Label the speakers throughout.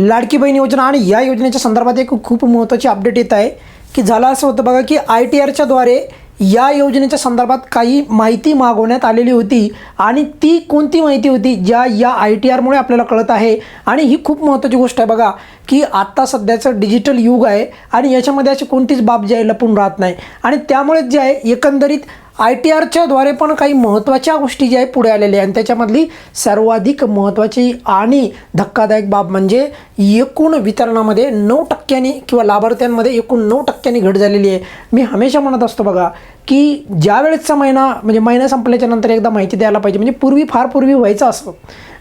Speaker 1: लाडकी बहीण योजना आणि या योजनेच्या संदर्भात एक खूप महत्त्वाची अपडेट येत आहे की झालं असं होतं बघा की आय टी आरच्याद्वारे या योजनेच्या संदर्भात काही माहिती मागवण्यात आलेली होती आणि ती कोणती माहिती होती ज्या या आय टी आरमुळे आपल्याला कळत आहे? आणि ही खूप महत्त्वाची गोष्ट आहे बघा की आत्ता सध्याचं डिजिटल युग आहे आणि याच्यामध्ये अशी कोणतीच बाब जी आहे लपून राहत नाही. आणि त्यामुळेच जे आहे एकंदरीत आय टी आरच्याद्वारे पण काही महत्त्वाच्या गोष्टी ज्या आहे पुढे आलेल्या आहेत. आणि त्याच्यामधली सर्वाधिक महत्त्वाची आणि धक्कादायक बाब म्हणजे एकूण वितरणामध्ये नऊ टक्क्यांनी किंवा लाभार्थ्यांमध्ये एकूण नऊ टक्क्यांनी घट झालेली आहे. मी हमेशा म्हणत असतो बघा की ज्या वेळेसचा महिना म्हणजे महिना संपल्याच्या नंतर एकदा माहिती द्यायला पाहिजे. म्हणजे पूर्वी फार पूर्वी व्हायचं असं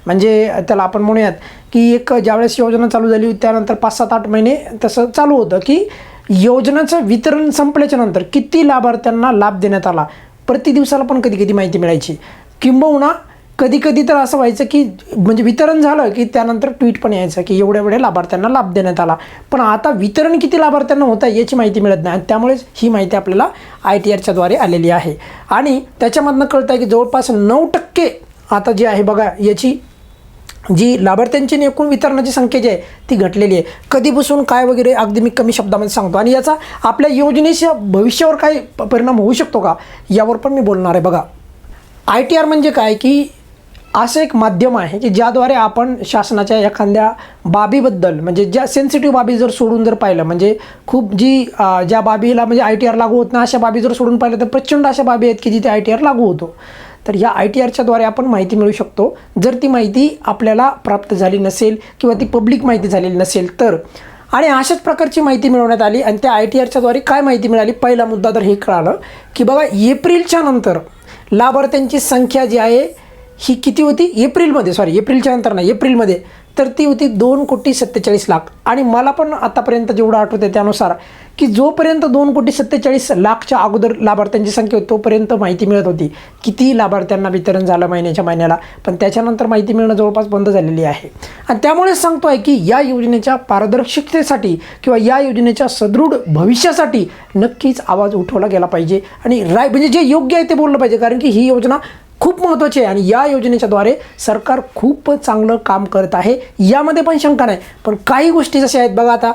Speaker 1: म्हणजे त्याला आपण म्हणूयात की एक ज्यावेळेस योजना चालू झाली होती त्यानंतर पाच सात आठ महिने तसं चालू होतं की योजनाचं वितरण संपल्याच्या नंतर किती लाभार्थ्यांना लाभ देण्यात आला? प्रति दिवसाला पण कधी कधी माहिती मिळायची. किंबहुना कधी कधी तर असं व्हायचं की म्हणजे वितरण झालं की त्यानंतर ट्विट पण यायचं की एवढ्या एवढ्या लाभार्थ्यांना लाभ देण्यात आला. पण आता वितरण किती लाभार्थ्यांना होत आहे याची माहिती मिळत नाही आणि त्यामुळेच ही माहिती आपल्याला आय टी आरच्याद्वारे आलेली आहे. आणि त्याच्यामधनं कळतं आहे की जवळपास नऊ टक्के आता जी आहे बघा याची जी लाभार्थ्यांची एकूण वितरणाची संख्या जी आहे ती घटलेली आहे. कधीपासून काय वगैरे अगदी मी कमी शब्दामध्ये सांगतो. आणि याचा आपल्या योजनेच्या भविष्यावर काय परिणाम होऊ शकतो का? यावर पण मी बोलणार आहे. बघा आय टी आर म्हणजे काय? की असं एक माध्यम आहे की ज्याद्वारे आपण शासनाच्या एखाद्या बाबीबद्दल म्हणजे ज्या सेन्सिटिव्ह बाबी जर सोडून जर पाहिलं म्हणजे खूप जी ज्या बाबीला म्हणजे आय टी आर लागू होत नाही अशा बाबी जर सोडून पाहिलं तर प्रचंड अशा बाबी आहेत की जिथे आय टी आर लागू होतो. तर या आय टी आरच्याद्वारे आपण माहिती मिळू शकतो. जर ती माहिती आपल्याला प्राप्त झाली नसेल किंवा ती पब्लिक माहिती झालेली नसेल तर. आणि अशाच प्रकारची माहिती मिळवण्यात आली आणि त्या आय टी आरच्याद्वारे काय माहिती मिळाली? पहिला मुद्दा तर हे कळालं की बघा एप्रिलच्या नंतर लाभार्थ्यांची संख्या जी आहे ही किती होती? एप्रिलमध्ये सॉरी एप्रिलच्या नंतर नाही एप्रिलमध्ये. तर ती होती दोन कोटी सत्तेचाळीस लाख. आणि मला पण आतापर्यंत जेवढं आठवतं आहे त्यानुसार की जोपर्यंत दोन कोटी सत्तेचाळीस लाखच्या अगोदर लाभार्थ्यांची संख्या होती तोपर्यंत माहिती मिळत होती किती लाभार्थ्यांना वितरण झालं महिन्याच्या महिन्याला. पण त्याच्यानंतर माहिती मिळणं जवळपास बंद झालेली आहे. आणि त्यामुळे सांगतो आहे की या योजनेच्या पारदर्शकतेसाठी किंवा या योजनेच्या सदृढ भविष्यासाठी नक्कीच आवाज उठवला गेला पाहिजे. आणि राय म्हणजे जे योग्य आहे ते बोललं पाहिजे कारण की ही योजना खूप महत्त्वाचे आहे आणि या योजनेच्याद्वारे सरकार खूप चांगलं काम करत आहे. यामध्ये पण शंका नाही. पण काही गोष्टी जशा आहेत बघा आता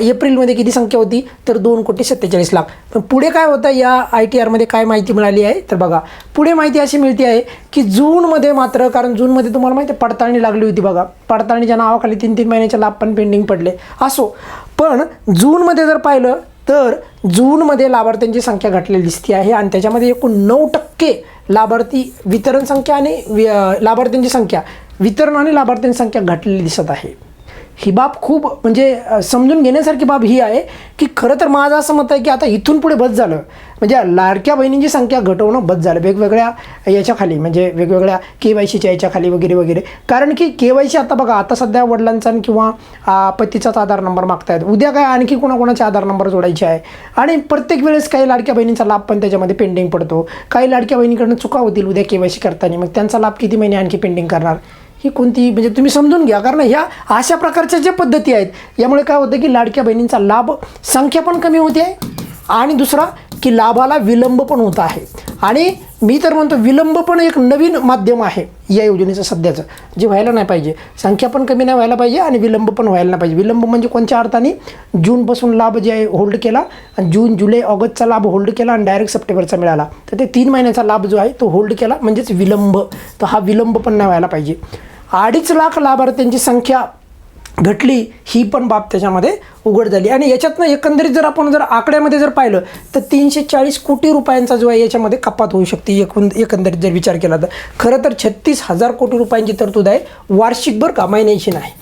Speaker 1: एप्रिलमध्ये किती संख्या होती? तर दोन कोटी सत्तेचाळीस लाख. पण पुढे काय होतं? या आय टी आरमध्ये काय माहिती मिळाली आहे? तर बघा पुढे माहिती अशी मिळते आहे की जूनमध्ये मात्र कारण जूनमध्ये तुम्हाला माहिती आहे पडताळणी लागली होती बघा. पडताळणीच्या नावाखाली तीन तीन महिन्याचे लाभ पण पेंडिंग पडले. असो. पण जूनमध्ये जर पाहिलं तर जूनमध्ये लाभार्थ्यांची संख्या घटलेली दिसते आहे आणि त्याच्यामध्ये एकूण नऊ टक्के लाभार्थी वितरण संख्या आणि वि लाभार्थ्यांची संख्या वितरण आणि लाभार्थ्यांची संख्या घटलेली दिसत आहे. ही बाब खूप म्हणजे समजून घेण्यासारखी बाब ही आहे की खरं तर माझं असं मत आहे की आता इथून पुढे बस झालं. म्हणजे लाडक्या बहिणींची संख्या घटवणं बस झालं. वेगवेगळ्या याच्याखाली म्हणजे वेगवेगळ्या के वाय सीच्या याच्याखाली वगैरे वगैरे. कारण की के वाय सी आता बघा आता सध्या वडिलांचा किंवा पतीचाच आधार नंबर मागतायत. उद्या काय आणखी कोणाकोणाचे आधार नंबर जोडायचे आहे? आणि प्रत्येक वेळेस काही लाडक्या बहिणींचा लाभ पण त्याच्यामध्ये पेंडिंग पडतो. काही लाडक्या बहिणीकडनं चुका होतील उद्या के वाय सी करताना. मग त्यांचा लाभ किती महिने आणखी पेंडिंग करणार? ही कोणती म्हणजे तुम्ही समजून घ्या. कारण ह्या अशा प्रकारच्या ज्या पद्धती आहेत यामुळे काय होतं की लाडक्या बहिणींचा लाभ संख्या पण कमी होते. आहे आणि दुसरा की लाभाला विलंब पण होत आहे. आणि मी तर म्हणतो विलंब पण एक नवीन माध्यम आहे या योजनेचं सध्याचं. जे व्हायला नाही पाहिजे. संख्या पण कमी नाही व्हायला पाहिजे आणि विलंब पण व्हायला नाही पाहिजे. विलंब म्हणजे कोणत्या अर्थाने? जूनपासून लाभ जे आहे होल्ड केला आणि जून जुलै ऑगस्टचा लाभ होल्ड केला आणि डायरेक्ट सप्टेंबरचा मिळाला. तर ते तीन महिन्याचा लाभ जो आहे तो होल्ड केला. म्हणजेच विलंब. तर हा विलंब पण नाही व्हायला पाहिजे. अडीच लाख लाभार्थ्यांची संख्या घटली ही पण बाब त्याच्यामध्ये उघड झाली. आणि याच्यातनं एकंदरीत जर आपण जर आकड्यामध्ये जर पाहिलं तर तीनशे चाळीस कोटी रुपयांचा जो आहे याच्यामध्ये कपात होऊ शकते एकूण एकंदरीत जर विचार केला तर. खरं तर छत्तीस हजार कोटी रुपयांची तरतूद आहे. वार्षिक बरं का महिन्याची नाही.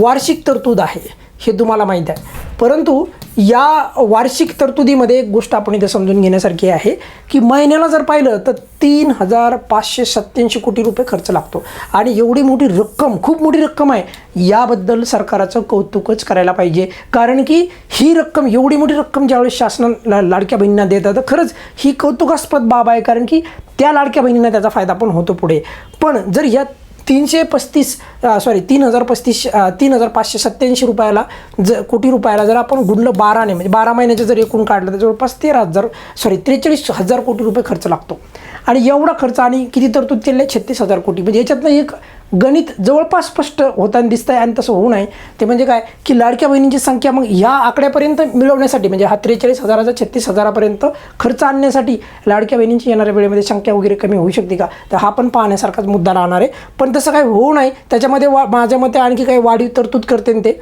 Speaker 1: वार्षिक तरतूद आहे. हे तुम्हाला माहीत आहे. परंतु या वार्षिक तरतुदीमध्ये एक गोष्ट आपण इथे समजून घेण्यासारखी आहे की महिन्याला जर पाहिलं तर तीन हजार पाचशे सत्त्याऐंशी कोटी रुपये खर्च लागतो. आणि एवढी मोठी रक्कम खूप मोठी रक्कम आहे याबद्दल सरकाराचं कौतुकच करायला पाहिजे. कारण की ही रक्कम एवढी मोठी रक्कम ज्यावेळेस शासनाला लाडक्या बहिणींना देतात तर खरंच ही कौतुकास्पद बाब आहे. कारण की त्या लाडक्या बहिणींना त्याचा फायदा पण होतो पुढे. पण जर या तीनशे पस्तीस सॉरी तीन हजार पस्तीस तीन हजार पाचशे सत्त्याऐंशी रुपयाला ज कोटी रुपयाला जर आपण गुणलं बाराने म्हणजे बारा महिन्याचं जर एकूण काढलं तर जवळपास तेरा हजार सॉरी त्रेचाळीस हजार कोटी रुपये खर्च लागतो. आणि एवढा खर्च आणि किती तरतूद केले छत्तीस हजार कोटी. म्हणजे याच्यातनं एक गणित जवळपास स्पष्ट होताना दिसत आहे आणि तसं होऊ नये. ते म्हणजे काय? की लाडक्या बहिणींची संख्या मग ह्या आकड्यापर्यंत मिळवण्यासाठी म्हणजे हा त्रेचाळीस हजाराचा छत्तीस हजारापर्यंत खर्च आणण्यासाठी लाडक्या बहिणींची येणाऱ्या वेळेमध्ये संख्या वगैरे कमी होऊ शकते का? तर हा पण पाहण्यासारखाच मुद्दा राहणार आहे. पण तसं काही होऊ नये. त्याच्यामध्ये वा माझ्या मते आणखी काही वाढीव तरतूद करते ते.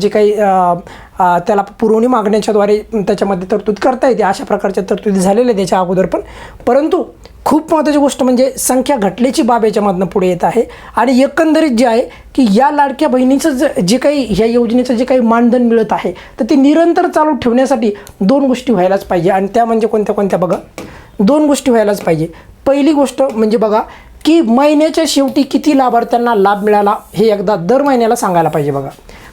Speaker 1: जे काही त्याला पुरवणी मागण्याच्याद्वारे त्याच्यामध्ये तरतूद करता येते. अशा प्रकारच्या तरतुदी झालेल्या आहेत त्याच्या अगोदर पण. परंतु खूप महत्त्वाची गोष्ट म्हणजे संख्या घटल्याची बाब याच्यामधनं पुढे येत आहे. आणि एकंदरीत जे आहे की या लाडक्या बहिणीचं जे जे काही ह्या योजनेचं जे काही मानधन मिळत आहे तर ते निरंतर चालू ठेवण्यासाठी दोन गोष्टी व्हायलाच पाहिजे. आणि त्या म्हणजे कोणत्या कोणत्या बघा. दोन गोष्टी व्हायलाच पाहिजे. पहिली गोष्ट म्हणजे बघा की महिन्याच्या शेवटी किती लाभार्थ्यांना लाभ मिळाला हे एकदा दर महिन्याला सांगायला पाहिजे बघा.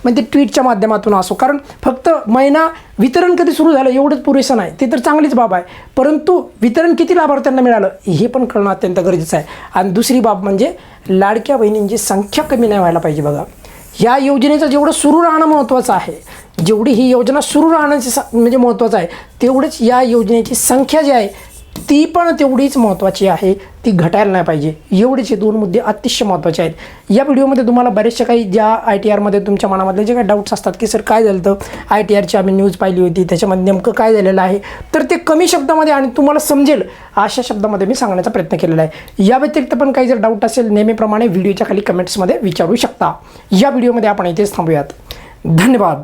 Speaker 1: म्हणजे ट्विटच्या माध्यमातून असो. कारण फक्त महिना वितरण कधी सुरू झालं एवढंच पुरेसं नाही. ते तर चांगलीच बाब आहे. परंतु वितरण किती लाभार्थ्यांना मिळालं हे पण कळणं अत्यंत गरजेचं आहे. आणि दुसरी बाब म्हणजे लाडक्या बहिणींची संख्या कमी नाही व्हायला पाहिजे बघा. ह्या योजनेचं जेवढं सुरू राहणं महत्त्वाचं आहे जेवढी ही योजना सुरू राहण्याची म्हणजे महत्त्वाचं आहे तेवढंच या योजनेची संख्या जी आहे ती पण तेवढीच महत्त्वाची आहे. ती घटायला नाही पाहिजे. एवढेच हे दोन मुद्दे अतिशय महत्त्वाचे आहेत. या व्हिडिओमध्ये तुम्हाला बरेचसे काही ज्या आय टी आरमध्ये तुमच्या मनामधले जे काही डाऊट्स असतात की सर काय झालं तर आय टी आरची आम्ही न्यूज पाहिली होती. त्याच्यामध्ये नेमकं काय झालेलं आहे? तर ते कमी शब्दामध्ये आणि तुम्हाला समजेल अशा शब्दामध्ये मी सांगण्याचा प्रयत्न केलेला आहे. या व्यतिरिक्त पण काही जर डाऊट असेल नेहमीप्रमाणे व्हिडिओच्या खाली कमेंट्समध्ये विचारू शकता. या व्हिडिओमध्ये आपण इथेच थांबूयात. धन्यवाद.